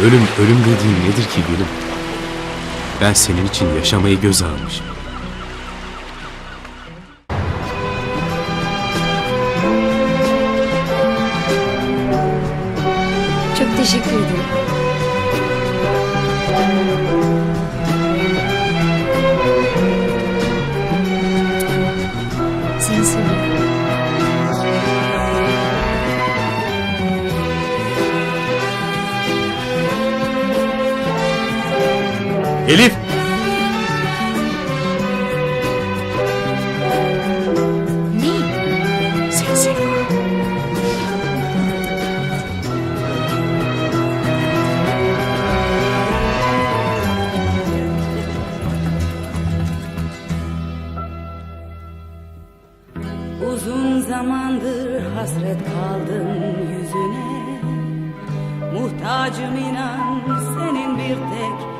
Ölüm, ölüm dediğin nedir ki gülüm? Ben senin için yaşamayı göze almışım. Çok teşekkür ederim. Seni seviyorum. Elif! Seviyorum. Uzun zamandır hasret kaldım yüzüne Muhtacım inan senin bir tek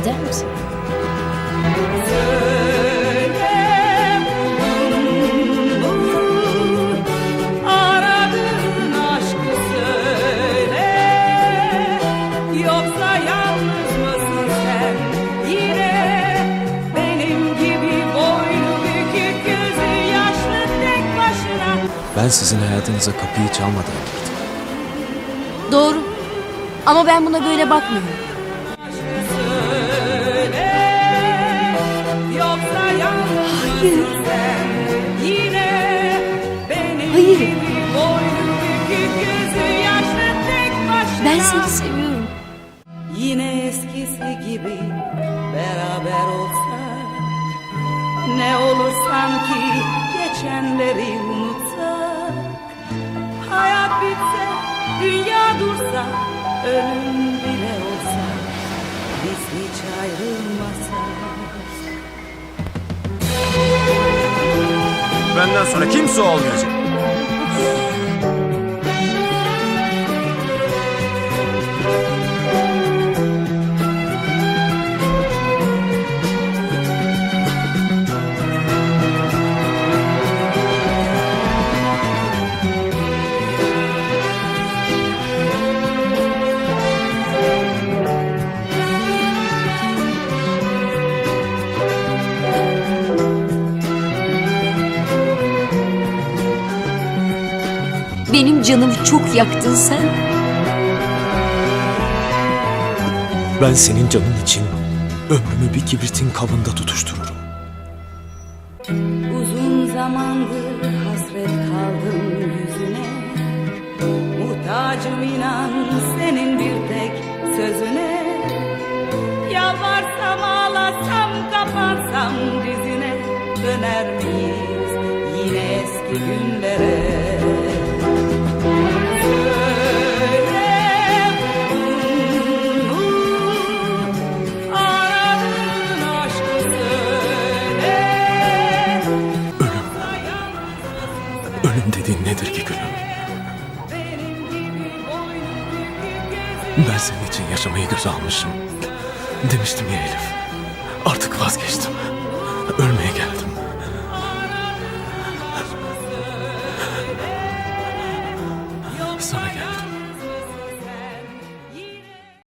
Eder misin? Ben sizin hayatınıza kapıyı çalmadan girdim. Doğru. Ama ben buna böyle bakmıyorum. Hayır. başına Ben seni seviyorum. Yine eskisi gibi beraber olsak Ne olur sanki geçenleri unutsak Hayat bitse, dünya dursa Ölüm bile olsa Benden sonra kimse olmayacak. Benim canımı çok yaktın sen. Ben senin canın için ömrümü bir kibritin kabında tutuştururum. Uzun zamandır hasret kaldım yüzüne Muhtacım inan senin bir tek sözüne Yalvarsam ağlasam kapansam dizine Döner miyiz yine eski günlere Ölüm dediğin nedir ki gülüm? Ben senin için yaşamayı göze almışım. Demiştim ya Elif. Artık vazgeçtim. Ölmeye geldim.